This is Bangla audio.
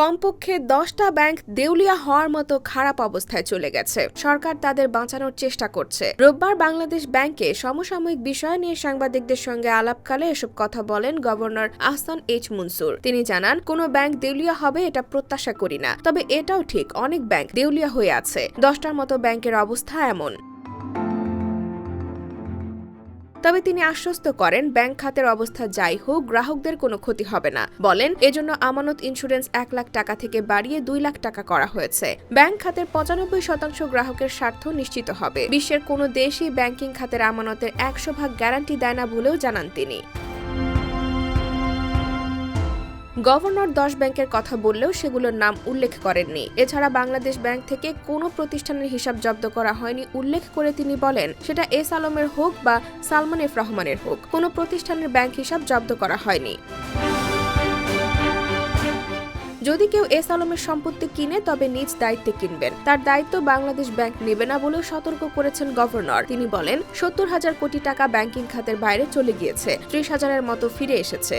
কমপক্ষে দশটা ব্যাংক দেউলিয়া হওয়ার মতো খারাপ অবস্থায় চলে গেছে। সরকার তাদের বাঁচানোর চেষ্টা করছে। রোববার বাংলাদেশ ব্যাংকে সমসাময়িক বিষয় নিয়ে সাংবাদিকদের সঙ্গে আলাপকালে এসব কথা বলেন গভর্নর আহসান এইচ মনসুর। তিনি জানান, কোনো ব্যাংক দেউলিয়া হবে এটা প্রত্যাশা করি না, তবে এটাও ঠিক, অনেক ব্যাংক দেউলিয়া হয়ে আছে। দশটার মতো ব্যাংকের অবস্থা এমন। তবে তিনি আশ্বস্ত করেন, ব্যাংক খাতের অবস্থা যাই হোক, গ্রাহকদের কোনো ক্ষতি হবে না। বলেন, এজন্য আমানত ইন্স্যুরেন্স এক লাখ টাকা থেকে বাড়িয়ে দুই লাখ টাকা করা হয়েছে। ব্যাংক খাতের পঁচানব্বই শতাংশ গ্রাহকের স্বার্থ নিশ্চিত হবে। বিশ্বের কোনো দেশই ব্যাংকিং খাতের আমানতের একশো ভাগ গ্যারান্টি দেয় না বলেও জানান তিনি। গভর্নর দশ ব্যাংকের কথা বললেও সেগুলোর নাম উল্লেখ করেননি। এছাড়া বাংলাদেশ ব্যাংক থেকে কোনো প্রতিষ্ঠানের হিসাব জব্দ করা হয়নি উল্লেখ করে তিনি বলেন, সেটা এস আলমের হোক বা সালমান এফ রহমানের হোক, কোনো প্রতিষ্ঠানের ব্যাংক হিসাব জব্দ করা হয়নি। যদি কেউ এস আলমের সম্পত্তি কিনে, তবে নিজ দায়িত্বে কিনবেন। তার দায়িত্ব বাংলাদেশ ব্যাংক নেবে না বলেও সতর্ক করেছেন গভর্নর। তিনি বলেন, সত্তর হাজার কোটি টাকা ব্যাংকিং খাতের বাইরে চলে গিয়েছে, ত্রিশ হাজারের মতো ফিরে এসেছে।